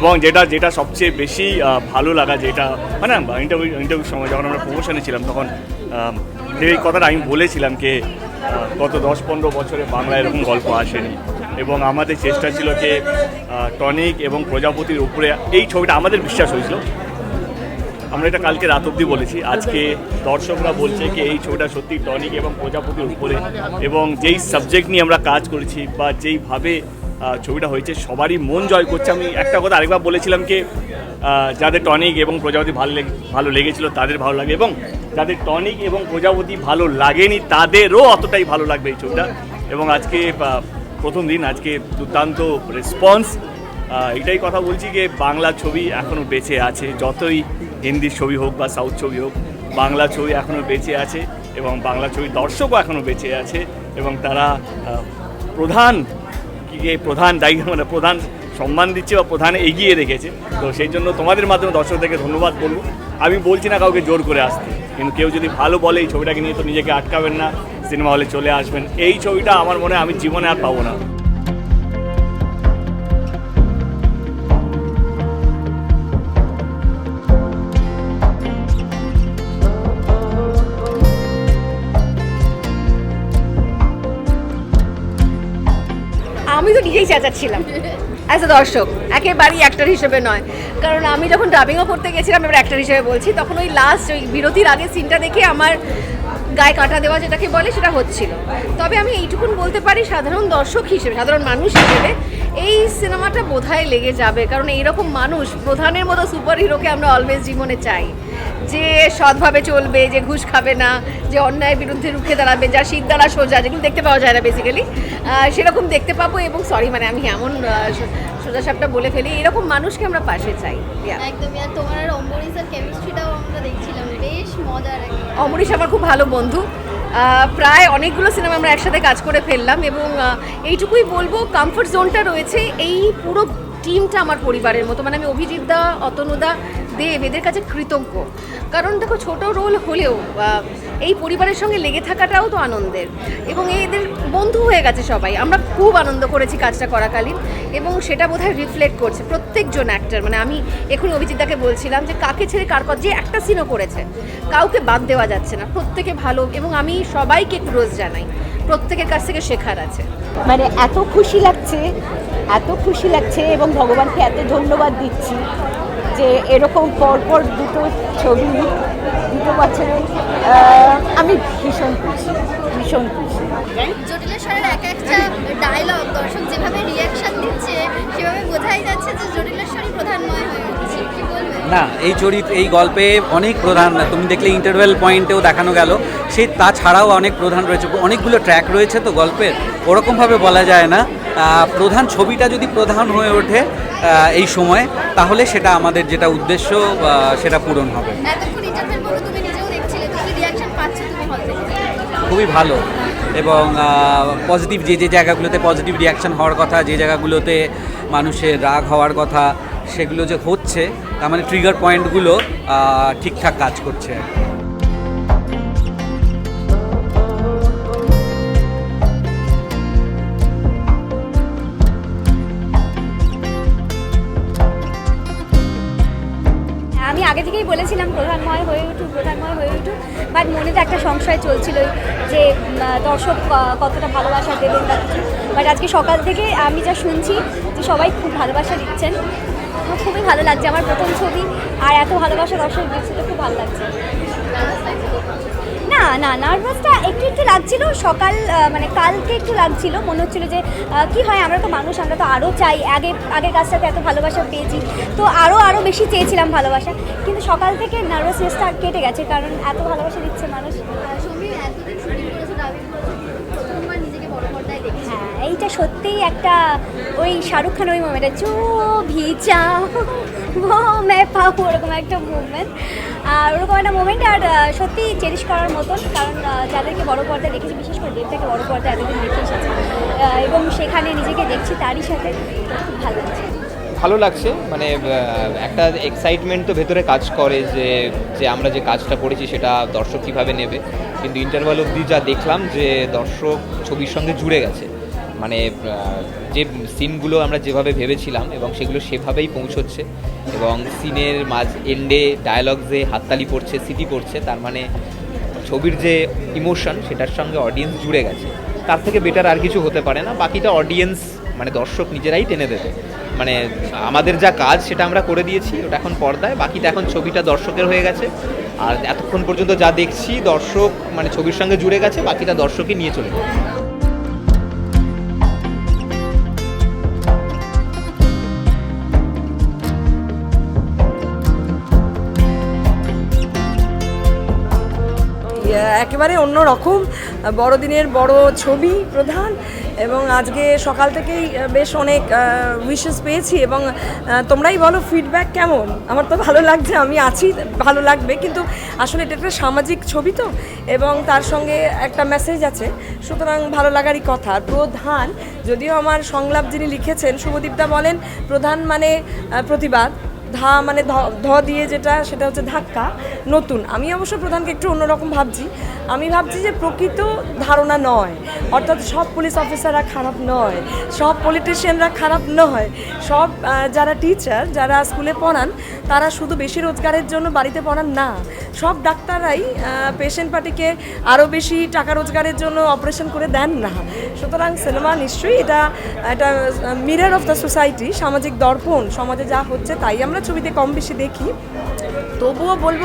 এবং যেটা যেটা সবচেয়ে বেশি ভালো লাগা যেটা মানে ইন্টারভিউ ইন্টারভিউর সময় যখন আমরা প্রমোশনে ছিলাম তখন এই কথাটা আমি বলেছিলাম আহ, গত দশ পনেরো বছরে বাংলায় এরকম গল্প আসেনি। এবং আমাদের চেষ্টা ছিল যে টনিক এবং প্রজাপতির উপরে এই ছবিটা আমাদের বিশ্বাস হয়েছিল। আমরা এটা কালকে রাত অবধি বলেছি। আজকে দর্শকরা বলছে কি এই ছবিটা সত্যি টনিক এবং প্রজাপতির উপরে। এবং যেই সাবজেক্ট নিয়ে আমরা কাজ করেছি বা যেইভাবে ছবিটা হয়েছে, সবারই মন জয় করছে। আমি একটা কথা আরেকবার বলেছিলাম কি যাদের টনিক এবং প্রজাপতি ভালো ভালো লেগেছিল, তাদের ভালো লাগে এবং যাদের টনিক এবং প্রজাপতি ভালো লাগেনি, তাদেরও অতটাই ভালো লাগবে এই ছবিটা। এবং আজকে প্রথম দিন, আজকে দুর্দান্ত রেসপন্স এটাই কথা বলছি যে, বাংলা ছবি এখনও বেঁচে আছে, যতই হিন্দি ছবি হোক বা সাউথ ছবি হোক, বাংলা ছবি এখনও বেঁচে আছে এবং বাংলা ছবি দর্শকও এখনও বেঁচে আছে এবং তারা প্রধান যে প্রধান জায়গা মানে প্রধান সম্মান দিচ্ছে বা প্রধান এগিয়ে রেখেছে, তো সেই জন্য তোমাদের মাধ্যমে দর্শকদেরকে ধন্যবাদ বলব। আমি বলছি না কাউকে জোর করে আসতে, কিন্তু কেউ যদি ভালো বলে এই ছবিটাকে নিয়ে তো নিজেকে আটকাবেন না, সিনেমা হলে চলে আসবেন। এই ছবিটা আমার মনে আমি জীবনে আর পাবো না। চেঁচাচ্ছিলাম। অ্যাজ এ দর্শক, একেবারেই অ্যাক্টর হিসেবে নয়। কারণ আমি যখন ডাবিংও করতে গেছিলাম, এবার অ্যাক্টর হিসেবে বলছি, তখন ওই লাস্ট ওই বিরতির আগে সিনটা দেখে আমার গায়ে কাটা দেওয়া যেটাকে বলে, সেটা হচ্ছিল। তবে আমি এইটুকুন বলতে পারি, সাধারণ দর্শক হিসেবে, সাধারণ মানুষ হিসেবে এই সিনেমাটা বোধহয় লেগে যাবে কারণ এইরকম মানুষ প্রধানের মতো সুপার হিরোকে আমরা অলওয়েজ জীবনে চাই। যে সৎভাবে চলবে যে ঘুষ খাবে না যে অন্যায়ের বিরুদ্ধে রুখে দাঁড়াবে যার শীত দ্বারা সোজা যেগুলো দেখতে পাওয়া যায় না বেসিক্যালি সেরকম দেখতে পাবো এবং সরি মানে আমি এমন সোজা সাপটা বলে ফেলি এরকম মানুষকে আমরা পাশে চাই. একদমই আর তোমার আর কেমিস্ট্রিটাও আমরা দেখছিলাম বেশ মজার অমরিশ আমার খুব ভালো বন্ধু। প্রায় অনেকগুলো সিনেমা আমরা একসাথে কাজ করে ফেললাম এবং এইটুকুই বলব কমফোর্ট জোনটা রয়েছে এই পুরো টিমটা আমার পরিবারের মতো। মানে আমি অভিজিৎ দা অতনুদা দেব এদের কাছে কৃতজ্ঞ। কারণ দেখো, ছোট রোল হলেও এই পরিবারের সঙ্গে লেগে থাকাটাও তো আনন্দের। এবং এদের বন্ধু হয়ে গেছে সবাই। আমরা খুব আনন্দ করেছি কাজটা করাকালীন, এবং সেটা বোধহয় রিফ্লেক্ট করছে প্রত্যেকজন অ্যাক্টর মানে আমি এখনই অভিজিৎদাকে বলছিলাম যে, কাকে ছেড়ে কার কথা? যে একটা সিনও করেছে। কাউকে বাদ দেওয়া যাচ্ছে না। প্রত্যেকে ভালো, এবং আমি সবাইকে ক্রোজ জানাই। প্রত্যেকের কাছ থেকে শেখার আছে। মানে এত খুশি লাগছে, এত খুশি লাগছে, এবং ভগবানকে এত ধন্যবাদ দিচ্ছি। যে এরকম পরপর দুটো ছবি, দুটো বছরে আমি ভীষণ খুশি ভীষণ খুশি। জটিলেশ্বরের এক একটা না এই চরিত্র এই গল্পে অনেক প্রধান। তুমি দেখলে ইন্টারভেল পয়েন্টেও দেখানো গেল। সেই তাছাড়াও অনেক প্রধান রয়েছে। অনেকগুলো ট্র্যাক রয়েছে তো গল্পের। ওরকমভাবে বলা যায় না। প্রধান ছবিটা যদি প্রধান হয়ে ওঠে এই সময় তাহলে সেটা আমাদের যেটা উদ্দেশ্য সেটা পূরণ হবে। খুবই ভালো। এবং পজিটিভ যে যে জায়গাগুলোতে পজিটিভ রিয়াকশন হওয়ার কথা যে জায়গাগুলোতে মানুষের রাগ হওয়ার কথা সেগুলো যে হচ্ছে, তার মানে ট্রিগার পয়েন্টগুলো ঠিকঠাক কাজ করছে। আমি আগে থেকেই বলেছিলাম প্রধানময় হয়ে উঠুক, প্রধানময় হয়ে উঠুক বাট মনে তো একটা সংশয় চলছিল যে দর্শক কতটা ভালোবাসা দেবেন বাট আজকে সকাল থেকে আমি যা শুনছি যে সবাই খুব ভালোবাসা দিচ্ছেন। খুবই ভালো লাগছে আমার প্রথম ছবি, আর এত ভালোবাসা দর্শক দিচ্ছে তো খুব ভালো লাগছে। না না, নার্ভাসটা একটু একটু লাগছিল, সকাল মানে কালকে একটু লাগছিল, মনে হচ্ছিল যে কি হয়, আমরা তো মানুষ, আমরা তো আরও চাই, আগে, আগের কাজটাতে এত ভালোবাসা পেয়েছি, তো আরও আরও বেশি চেয়েছিলাম ভালোবাসা, কিন্তু সকাল থেকে নার্ভাসনেসটা কেটে গেছে, কারণ এত ভালোবাসা দিচ্ছে সত্যিই একটা ওই শাহরুখ খান ওই মোমেন্টে চো ভিজা ও মে পাবো ওরকম একটা মুভমেন্ট আর ওরকম একটা মুভমেন্ট আর সত্যি চেরিশ করার মতন, কারণ যাদেরকে বড় পর্দায় দেখেছি, বিশেষ করে দেবটাকে বড় পর্দায় এতদিন দেখে এসেছি। এবং সেখানে নিজেকে দেখছি তারই সাথে, খুব ভালো লাগছে। ভালো লাগছে মানে একটা এক্সাইটমেন্ট তো ভেতরে কাজ করে যে যে আমরা যে কাজটা করেছি সেটা দর্শক কীভাবে নেবে। কিন্তু ইন্টারভাল অবধি যা দেখলাম যে দর্শক ছবির সঙ্গে জুড়ে গেছে। মানে যে সিনগুলো আমরা যেভাবে ভেবেছিলাম এবং সেগুলো সেভাবেই পৌঁছচ্ছে এবং সিনের মাঝ এন্ডে ডায়ালগসে হাততালি পড়ছে, সিটি পড়ছে, তার মানে ছবির যে ইমোশন সেটার সঙ্গে অডিয়েন্স জুড়ে গেছে। তার থেকে বেটার আর কিছু হতে পারে না। বাকিটা অডিয়েন্স মানে দর্শক নিজেরাই টেনে দেবে। মানে আমাদের যা কাজ সেটা আমরা করে দিয়েছি, ওটা এখন পর্দায়। বাকিটা এখন ছবিটা দর্শকের হয়ে গেছে। আর এতক্ষণ পর্যন্ত যা দেখছি, দর্শক মানে ছবির সঙ্গে জুড়ে গেছে, বাকিটা দর্শকই নিয়ে চলে যাবে। একেবারে অন্য রকম বড়দিনের বড় ছবি প্রধান এবং আজকে সকাল থেকেই বেশ অনেক উইশেস পেয়েছি এবং তোমরাই বলো ফিডব্যাক কেমন? আমার তো ভালো লাগছে, আমি আছি, ভালো লাগবে, কিন্তু আসলে এটা একটা সামাজিক ছবি তো এবং তার সঙ্গে একটা মেসেজ আছে, সুতরাং ভালো লাগারই কথা। প্রধান, যদিও আমার সংলাপ যিনি লিখেছেন শুভদীপদা বলেন, প্রধান মানে প্রতিবাদ। ধা মানে ধ- দিয়ে যেটা, সেটা হচ্ছে ধাক্কা, নতুন। আমি অবশ্য প্রধানকে একটু অন্যরকম ভাবছি। আমি ভাবছি যে প্রকৃত ধারণা নয়। অর্থাৎ সব পুলিশ অফিসাররা খারাপ নয়। সব পলিটিশিয়ানরা খারাপ নয়। সব যারা টিচার, যারা স্কুলে পড়ান, তারা শুধু বেশি রোজগারের জন্য বাড়িতে পড়ান না। সব ডাক্তাররাই পেশেন্ট পার্টিকে আরও বেশি টাকা রোজগারের জন্য অপারেশন করে দেন না। সুতরাং সিনেমা নিশ্চয়ই এটা একটা মিরর অফ দ্য সোসাইটি সামাজিক দর্পণ, সমাজে যা হচ্ছে তাই আমরা ছবিতে কম বেশি দেখি। তবুও বলব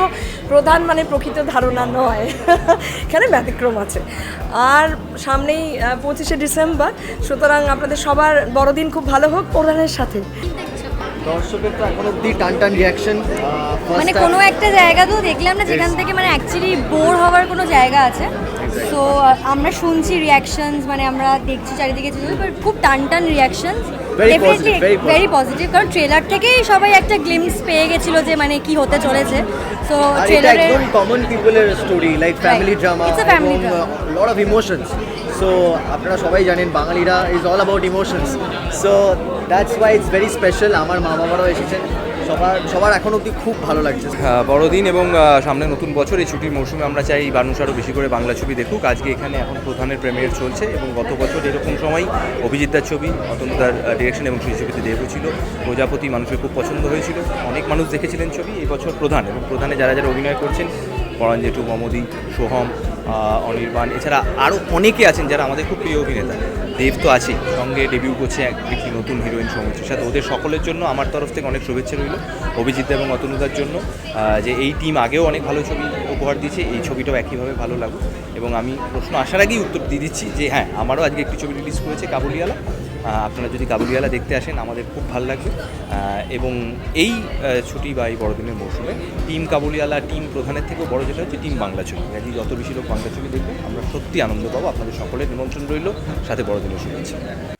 প্রধান মানে প্রকৃত ধারণা নয়। এখানে ব্যতিক্রম আছে। আর সামনেই পঁচিশে ডিসেম্বর। সুতরাং আপনাদের সবার বড়দিন খুব ভালো হোক প্রধানের সাথে। দর্শকের তো এখন অব্দি টান টান রিয়াকশন মানে কোনো একটা জায়গা তো দেখলাম না যেখান থেকে মানে অ্যাকচুয়ালি বোর হওয়ার কোনো জায়গা আছে। সো আমরা শুনছি রিয়াকশনস মানে আমরা দেখছি চারিদিকে খুব টান টান রিয়াকশনস positive. ভেরি পজিটিভ কারণ ট্রেলার থেকেই সবাই একটা গ্লিমস পেয়ে গেছিল যে মানে কি হতে চলেছে। সো ট্রেলারে একদম common পিপলের story like family drama a family এবং drama. Lot of emotions so আপনারা সবাই জানেন বাঙালিরা is all about emotions so that's why it's very special আমার মা বাবারাও এসেছেন। সবার সবার এখন অব্দি খুব ভালো লাগছে। বড়দিন এবং সামনে নতুন বছর, এই ছুটির মৌসুমে আমরা চাই মানুষ আরও বেশি করে বাংলা ছবি দেখুক। আজকে এখানে এখন প্রধানের প্রেমিয়ার চলছে এবং গত বছর এরকম সময় অভিজিৎদার ছবি, অতনুদার ডিরেকশন এবং সেই ছবিতে দেবু ছিল। প্রজাপতি মানুষের খুব পছন্দ হয়েছিল। অনেক মানুষ দেখেছিলেন ছবি। এই বছর প্রধান এবং প্রধানে যারা যারা অভিনয় করছেন, পরাণ জেঠু, মমদি, সোহম অনির্বাণ। এছাড়া আরও অনেকে আছেন যারা আমাদের খুব প্রিয় অভিনেতা। দেব তো আছেই। সঙ্গে ডেবিউ করছে এক একটি নতুন হিরোইন সমুদ্র সাথে ওদের সকলের জন্য আমার তরফ থেকে অনেক শুভেচ্ছা রইল অভিজিৎ এবং অতনুদার জন্য। যে এই টিম আগেও অনেক ভালো ছবি উপহার দিয়েছে, এই ছবিটাও একইভাবে ভালো লাগুক। এবং আমি প্রশ্ন আসার আগেই উত্তর দিয়ে দিচ্ছি যে হ্যাঁ আমারও আজকে একটি ছবি রিলিজ করেছে কাবুলিওয়ালা। আপনারা যদি কাবুলিওয়ালা দেখতে আসেন, আমাদের খুব ভালো লাগবে। এবং এই ছুটি বা এই বড়দিনের মৌসুমে টিম কাবুলিওয়ালা, টিম প্রধানের থেকেও বড় যেটা হচ্ছে টিম বাংলা ছবি। কাজে যত বেশি লোক বাংলা ছবি দেখবে, আমরা সত্যি আনন্দ পাবো আপনাদের সকলের নিমন্ত্রণ রইল। সাথে বড়দিনের শুভেচ্ছা।